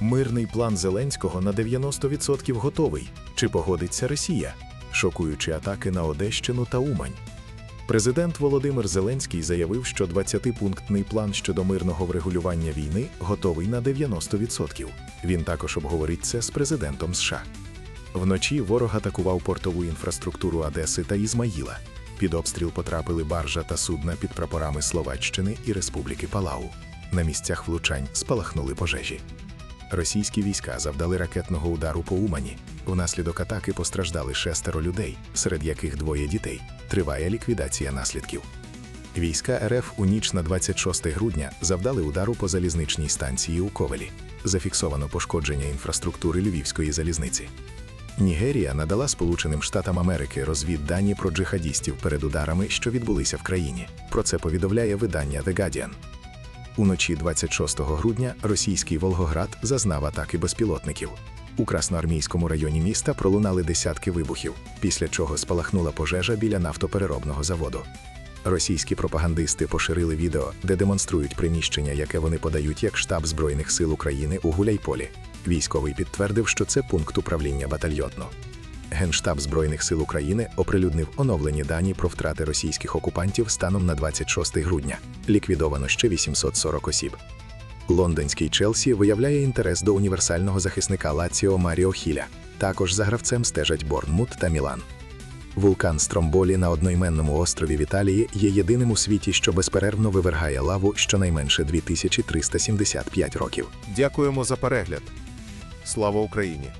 Мирний план Зеленського на 90% готовий. Чи погодиться Росія? Шокуючі атаки на Одещину та Умань. Президент Володимир Зеленський заявив, що 20-пунктний план щодо мирного врегулювання війни готовий на 90%. Він також обговорить це з президентом США. Вночі ворог атакував портову інфраструктуру Одеси та Ізмаїла. Під обстріл потрапили баржа та судна під прапорами Словаччини і Республіки Палау. На місцях влучань спалахнули пожежі. Російські війська завдали ракетного удару по Умані. Внаслідок атаки постраждали шестеро людей, серед яких двоє дітей. Триває ліквідація наслідків. Війська РФ у ніч на 26 грудня завдали удару по залізничній станції у Ковелі. Зафіксовано пошкодження інфраструктури Львівської залізниці. Нігерія надала Сполученим Штатам Америки розвіддані про джихадістів перед ударами, що відбулися в країні. Про це повідомляє видання The Guardian. Уночі 26 грудня російський Волгоград зазнав атаки безпілотників. У Красноармійському районі міста пролунали десятки вибухів, після чого спалахнула пожежа біля нафтопереробного заводу. Російські пропагандисти поширили відео, де демонструють приміщення, яке вони подають як штаб Збройних сил України у Гуляйполі. Військовий підтвердив, що це пункт управління батальйону. Генштаб Збройних сил України оприлюднив оновлені дані про втрати російських окупантів станом на 26 грудня. Ліквідовано ще 840 осіб. Лондонський Челсі виявляє інтерес до універсального захисника Лаціо Маріо Хіля. Також за гравцем стежать Борнмут та Мілан. Вулкан Стромболі на одноіменному острові в Італії є єдиним у світі, що безперервно вивергає лаву щонайменше 2375 років. Дякуємо за перегляд. Слава Україні!